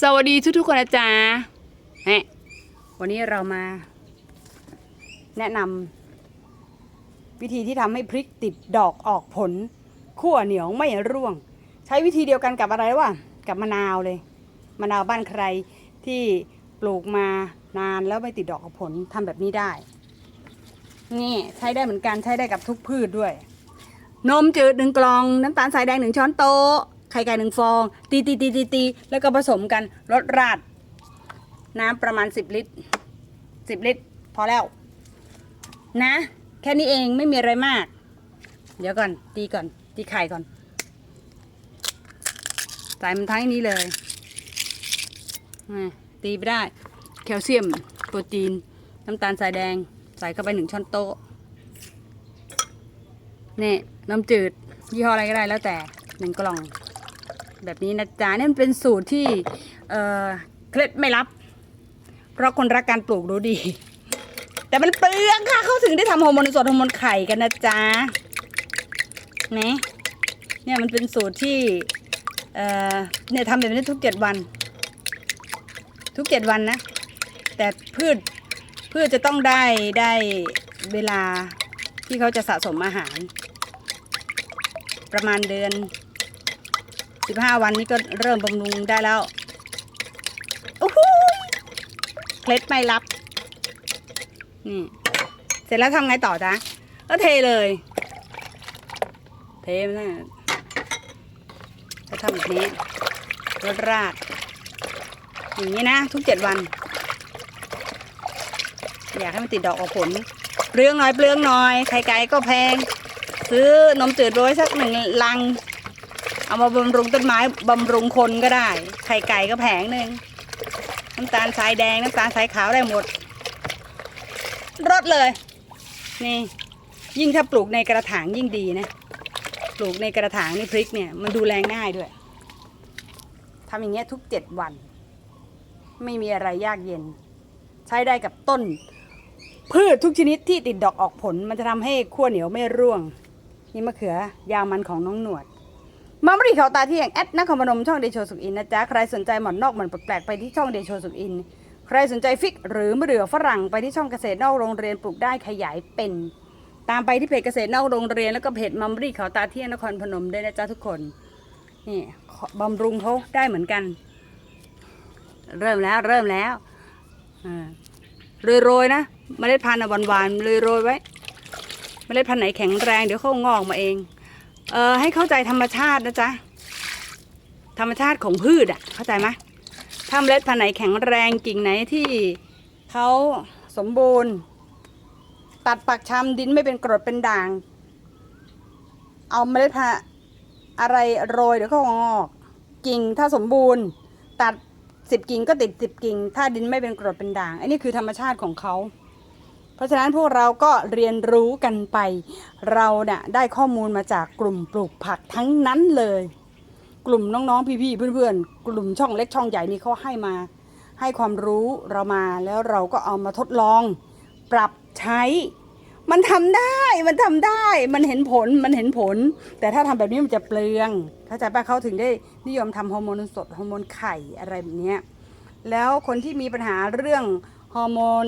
สวัสดีทุกๆคนนะจ๊ะฮ้วันนี้เรามา แนะนำวิธีที่ทำให้พริกติดดอกออกผลขั้วเหนียวไม่ร่วง ใช้วิธีเดียวกันกับอะไรวะกับมะนาวเลย มะนาวบ้านใครที่ปลูกมานานแล้วไม่ติดดอกออกผลทำแบบนี้ได้ นี่ใช้ได้เหมือนกันใช้ได้กับทุกพืชด้วย นมจืดหนึ่งกล่องน้ำตาลทรายแดงหนึ่งช้อนโต๊ะ ไข่ไก่หนึ่งฟอง ตีตีตีตีตีแล้วก็ผสมกันรสราด น้ำประมาณสิบลิตรสิบลิตร พอแล้ว นะ แค่นี้เองไม่มีอะไรมาก เดี๋ยวก่อน ตีก่อน ตีไข่ก่อน ใส่มันทั้งนี้เลย ตีไปได้ แคลเซียม โปรตีน น้ำตาลทรายแดง ใส่เข้าไปหนึ่งช้อนโต๊ะนี่น้ำจืด ยี่ห้ออะไรก็ได้แล้วแต่หนึ่งกล่อง แบบนี้นะจ๊ะนี่มันเป็นสูตรที่เคล็ดไม่ลับ เพราะคนรักการปลูกรู้ดี แต่มันเปลืองค่ะเขาถึงได้ทำฮอร์โมนสดฮอร์โมนไข่กันนะจ๊ะนี่เนี่ยมันเป็นสูตรที่เอ่อเนี่ยทำแบบนี้ทุกเจ็ดวัน ทุกเจ็ดวันนะ แต่พืชพืชจะต้องได้ได้เวลาที่เขาจะสะสมอาหาร ประมาณเดือน 15วันนี้ก็เริ่มบำรุงได้แล้วโอ้โหเคล็ดไม่ลับนี่เสร็จแล้วทำไงต่อจ๊ะก็เทเลย เทมันนะจะทำแบบนี้รดราด อย่างนี้นะ ทุกเจ็ดวัน อยากให้มันติดดอกออกผลเปลืองน่อยเปลืองน่อยไข่ไก่ก็แพง ซื้อนมจืดโรยสักหนึ่งลัง เอามาบำรุงต้นไม้บำรุงคนก็ได้ ไข่ไก่ก็แผงหนึ่งน้ำตาลทรายแดงน้ำตาลทรายขาวได้หมดรดเลย นี่ ยิ่งถ้าปลูกในกระถางยิ่งดีนะ ปลูกในกระถางนี่พริกเนี่ย มันดูแลง่ายด้วยทำอย่างเงี้ยทุกเจ็ดวัน ไม่มีอะไรยากเย็น ใช้ได้กับต้น พืชทุกชนิดที่ติดดอกออกผลมันจะทำให้ขั้วเหนียวไม่ร่วง นี่มะเขือยาวมันของน้องหนวด มาบริเขาตาที่อย่างแอดนครพนมช่องเดโชสุขอินนะจ๊ะ ใครสนใจหมอนนอกหมอนแปลกๆไปที่ช่องเดโชสุขอิน ใครสนใจฟิกหรือมะเดื่อฝรั่งไปที่ช่องเกษตรนอกโรงเรียนปลูกได้ขยายเป็น ตามไปที่เพจเกษตรนอกโรงเรียนแล้วก็เพจมัมรีเขาตาเที่ยงนครพนมด้วยนะจ๊ะทุกคนนี่บำรุงเขาได้เหมือนกัน เริ่มแล้วเริ่มแล้วอ่าโรยๆนะเมล็ดพันธุ์อะหวานๆโรยๆไว้เมล็ดพันธุ์ไหนแข็งแรงเดี๋ยวเขางอกมาเอง เออให้เข้าใจธรรมชาตินะจ๊ะ ธรรมชาติของพืชอะ เข้าใจไหมถ้าเมล็ดพันธุ์ไหนแข็งแรงกิ่งไหนที่เขาสมบูรณ์ ตัดปักชำดินไม่เป็นกรดเป็นด่าง เอาเมล็ดพันธุ์อะไรโรยเดี๋ยวเขางอกกิ่งถ้าสมบูรณ์ ตัดสิบกิ่งก็ติดสิบกิ่ง ถ้าดินไม่เป็นกรดเป็นด่าง อันนี้คือธรรมชาติของเขา เพราะฉะนั้นพวกเราก็เรียนรู้กันไป เราเนี่ยได้ข้อมูลมาจากกลุ่มปลูกผักทั้งนั้นเลย กลุ่มน้องๆพี่ๆเพื่อนๆ กลุ่มช่องเล็กช่องใหญ่นี่เขาให้มา ให้ความรู้เรามาแล้วเราก็เอามาทดลอง ปรับใช้ มันทำได้มันทำได้ มันเห็นผลมันเห็นผล แต่ถ้าทำแบบนี้มันจะเปลืองเข้าใจปะเขาถึงได้นิยมทำฮอร์โมนสดฮอร์โมนไข่อะไรแบบนี้แล้วคนที่มีปัญหาเรื่องฮอร์โมน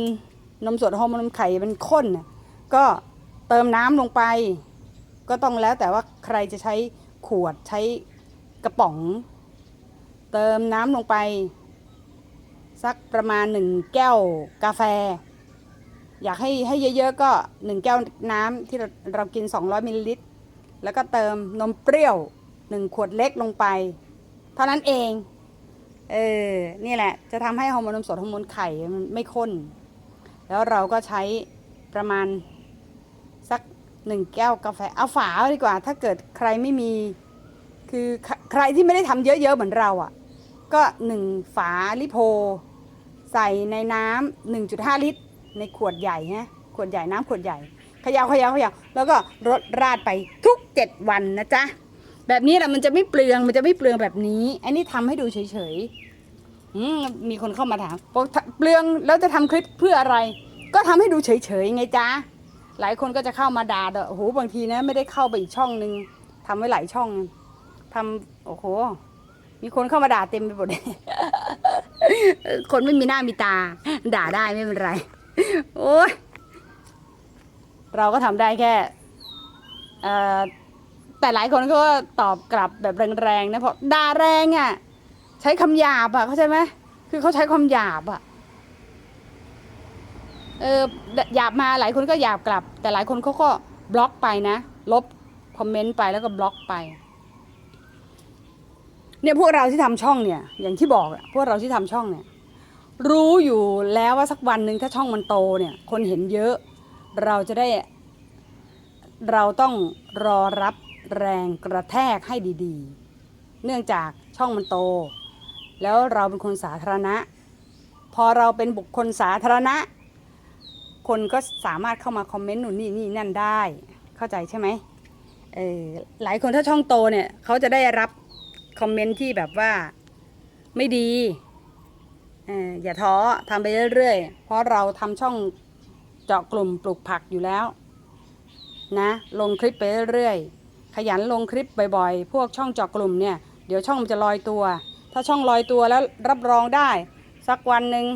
นมสดฮอร์โมนนมไข่มันข้นก็เติมน้ำลงไป ก็ต้องแล้วแต่ว่าใครจะใช้ขวดใช้กระป๋อง เติมน้ำลงไป สักประมาณหนึ่งแก้วกาแฟ อยากให้ให้เยอะๆก็หนึ่งแก้วน้ำที่เราเรากิน 200มิลลิลิตรแล้วก็เติมนมเปรี้ยวหนึ่งขวดเล็กลงไป เท่านั้นเอง เออ นี่แหละ จะทำให้ฮอร์โมนนมสดฮอร์โมนไข่มันไม่ข้น แล้วเราก็ใช้ประมาณสักหนึ่งแก้วกาแฟเอาฝาดีกว่า ถ้าเกิดใครไม่มีคือใครที่ไม่ได้ทำเยอะๆเหมือนเราอะ่ะ ก็หนึ่งฝาลิโพ ใส่ในน้ำหนึ่งจุดห้าลิตร ในขวดใหญ่นะขวดใหญ่น้ำขวดใหญ่เขยาวขยาวขยาวแล้วก็รดราดไปทุกเจ็ดวันนะจ๊ะแบบนี้แหละมันจะไม่เปลืองมันจะไม่เปลืองแบบนี้ อันนี้ทำให้ดูเฉยๆ อืมมีคนเข้ามาถามบอกเปลืองแล้วจะทำคลิปเพื่ออะไร ก็ทำให้ดูเฉยๆไงจ๊ะหลายคนก็จะเข้ามาด่าเด้อโอ้โหบางทีนะไม่ได้เข้าไปอีกช่องนึงทำไว้หลายช่องทำโอ้โห มีคนเข้ามาด่าเต็มไปหมดเลยคนไม่มีหน้ามีตา ด่าได้ไม่เป็นไร โอ้ยเราก็ทำได้แค่แต่หลายคนก็ตอบกลับแบบแรงๆนะเพราะด่าแรงอะ่ะ ใช้คำหยาบอะ่ะเข้าใจไหมคือเขาใช้ความหยาบอะ่ะเออหยาบมาหลายคนก็หยาบกลับ แต่หลายคนเขาก็บล็อกไปนะ ลบคอมเมนต์ไปแล้วก็บล็อกไป เนี่ยพวกเราที่ทำช่องเนี่ย อย่างที่บอกอะพวกเราที่ทำช่องเนี่ย รู้อยู่แล้วว่าสักวันหนึ่งถ้าช่องมันโตเนี่ย คนเห็นเยอะ เราจะได้ เราต้องรอรับแรงกระแทกให้ดี ๆ เนื่องจากช่องมันโต แล้วเราเป็นคนสาธารณะ พอเราเป็นบุคคลสาธารณะ คนก็สามารถเข้ามาคอมเมนต์หนุนนี่นี่นั่นได้ เข้าใจใช่ไหมเออหลายคนถ้าช่องโตเนี่ยเขาจะได้รับคอมเมนต์ที่แบบว่าไม่ดีเอออย่าท้อทำไปเรื่อยๆ เพราะเราทำช่องเจาะกลุ่มปลูกผักอยู่แล้วนะลงคลิปไปเรื่อยๆ ขยันลงคลิปบ่อยๆ พวกช่องเจาะกลุ่มเนี่ย เดี๋ยวช่องมันจะลอยตัว ถ้าช่องลอยตัวแล้วรับรองได้ สักวันหนึ่ง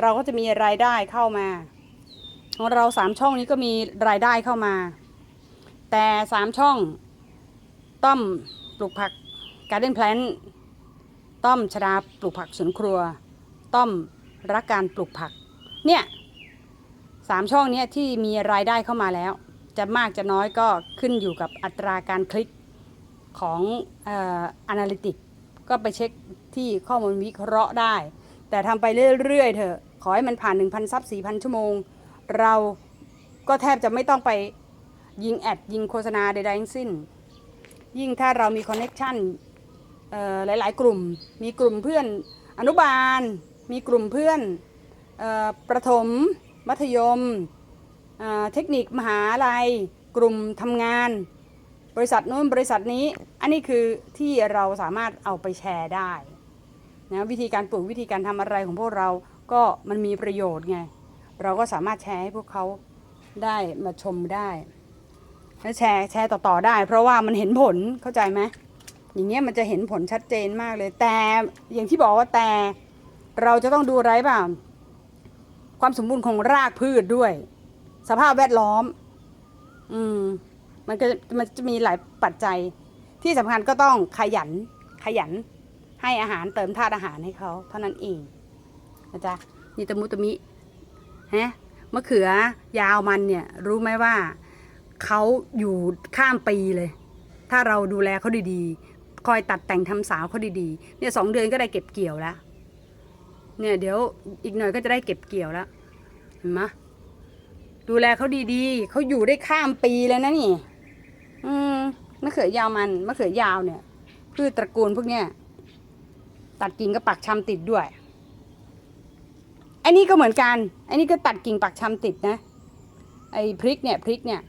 เราก็จะมีรายได้เข้ามา ของเราสามช่องนี้ก็มีรายได้เข้ามา แต่สามช่อง ต้อมปลูกผักการเด้นแพลนต้อมชดาปลูกผักสวนครัว ต้อมรักการปลูกผัก เนี่ยสามช่องนี้ที่มีรายได้เข้ามาแล้ว จะมากจะน้อยก็ขึ้นอยู่กับอัตราการคลิกของอ่อ analytic ก็ไปเช็คที่ข้อมูลวิเคราะห์ได้ แต่ทำไปเรื่อยๆเถอะขอให้มันผ่าน 1,000ซับ4,000 ชั่วโมง เราก็แทบจะไม่ต้องไปยิงแอด ยิงโฆษณาใดๆทั้งสิ้น ยิ่งถ้าเรามีคอนเน็กชันหลายๆ กลุ่ม มีกลุ่มเพื่อนอนุบาล มีกลุ่มเพื่อนออประถม มัธยมเเทคนิคมหาลัย กลุ่มทำงาน บริษัทนู้นบริษัทนี้ อันนี้คือที่เราสามารถเอาไปแชร์ได้นะวิธีการปลูกวิธีการทำอะไรของพวกเราก็มันมีประโยชน์ไง เราก็สามารถแชร์ให้พวกเขาได้มาชมได้แล้วแชร์แชร์ต่อๆได้ เพราะว่ามันเห็นผลเข้าใจไหมอย่างเงี้ยมันจะเห็นผลชัดเจนมากเลย แต่อย่างที่บอกว่าแต่เราจะต้องดูไรบ้างความสมบูรณ์ของรากพืชด้วย สภาพแวดล้อม อืม มันก็มันจะมีหลายปัจจัยที่สำคัญก็ต้องขยันขยันให้อาหารเติมธาตุอาหารให้เขาเท่านั้นเองนะจ๊ะนี่ตะมุตะมิฮะมะเขือยาวมันเนี่ยรู้ไหมว่าเขาอยู่ข้ามปีเลย ถ้าเราดูแลเขาดีๆ คอยตัดแต่งทำสาวเขาดีๆ เนี่ยสองเดือนก็ได้เก็บเกี่ยวแล้ว เนี่ยเดี๋ยวอีกหน่อยก็จะได้เก็บเกี่ยวแล้ว เห็นไหมดูแลเขาดีๆ เขาอยู่ได้ข้ามปีเลยนะนี่ อืมมะเขือยาวมันมะเขือยาวเนี่ยพืชตระกูลพวกเนี้ยตัดกิ่งก็ปักชำติดด้วยไอ้นี่ก็เหมือนกันไอ้นี่ก็ตัดกิ่งปักชำติดนะ ไอ้พริกเนี่ยพริกเนี่ย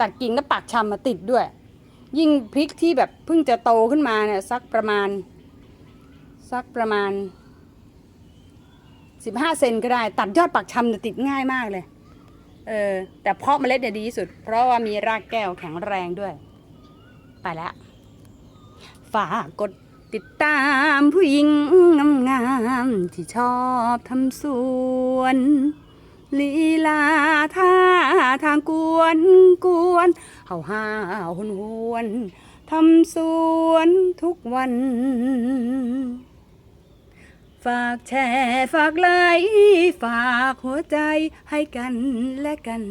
ตัดกิ่งแล้วปักชำมาติดด้วย ยิ่งพริกที่แบบเพิ่งจะโตขึ้นมาเนี่ยสักประมาณสักประมาณสิบห้าเซนก็ได้ ตัดยอดปักชำเนี่ยติดง่ายมากเลย เออแต่เพาะเมล็ดเนี่ยดีที่สุด เพราะว่ามีรากแก้วแข็งแรงด้วย ไปแล้ว ฝากกดติดตามผู้หญิงงามๆที่ชอบทำสวนลีลาท่าทางกวนกวนเห่าห้าหวนหวนทำสวนทุกวัน ฝากแชร์ฝากไลค์ฝากหัวใจให้กันและกัน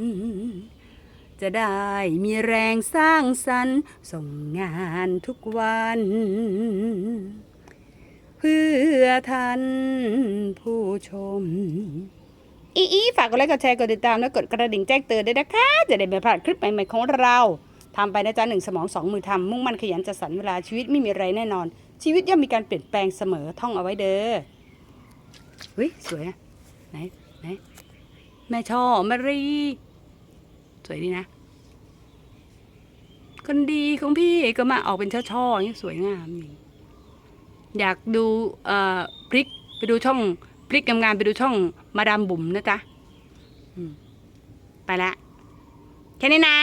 จะได้มีแรงสร้างสรรค์ส่งงานทุกวัน เพื่อท่านผู้ชม อีอีฝากกดไลค์กดแชร์กดติดตาม และกดกระดิ่งแจ้งเตือนด้วยนะคะ จะได้ไม่พลาดคลิปใหม่ๆของเราทำไปนะจ๊ะหนึ่งสมองสองมือทำมุ่งมั่นขยันจัดสรรเวลาชีวิตไม่มีอะไรแน่นอนชีวิตย่อมมีการเปลี่ยนแปลงเสมอท่องเอาไว้เด้อ เฮ้ยสวยอะไหนไหนแม่ช่อมารี สวยดีนะ คนดีของพี่ก็มาออกเป็นช่อๆอย่างนี้สวยงามอยากดูเอ่อพริกไปดูช่องพริกกำงามๆไปดูช่องมาดามบุ๋มนะจ๊ะไปละแค่นี้นะ